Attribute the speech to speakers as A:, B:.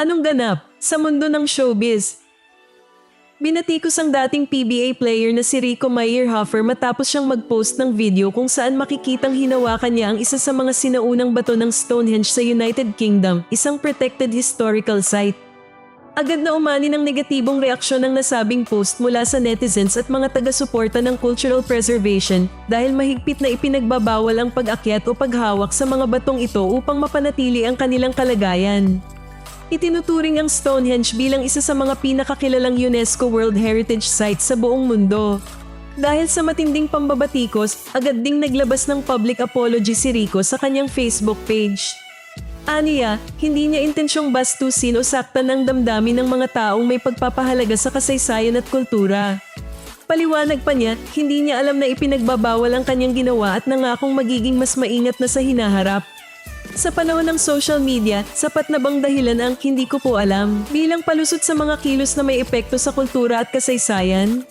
A: Anong ganap sa mundo ng showbiz? Binatikos ang dating PBA player na si Rico Meyerhofer matapos siyang mag-post ng video kung saan makikitang hinawakan niya ang isa sa mga sinaunang bato ng Stonehenge sa United Kingdom, isang protected historical site. Agad na umani ng negatibong reaksyon ng nasabing post mula sa netizens at mga taga-suporta ng cultural preservation dahil mahigpit na ipinagbabawal ang pag-akyat o paghawak sa mga batong ito upang mapanatili ang kanilang kalagayan. Itinuturing ang Stonehenge bilang isa sa mga pinakakilalang UNESCO World Heritage Sites sa buong mundo. Dahil sa matinding pambabatikos, agad ding naglabas ng public apology si Rico sa kanyang Facebook page. Aniya, hindi niya intensyong bastusin o saktan ang damdamin ng mga taong may pagpapahalaga sa kasaysayan at kultura. Paliwanag pa niya, hindi niya alam na ipinagbabawal ang kanyang ginawa at nangakong magiging mas maingat na sa hinaharap. Sa panahon ng social media, sapat na bang dahilan ang hindi ko po alam bilang palusot sa mga kilos na may epekto sa kultura at kasaysayan?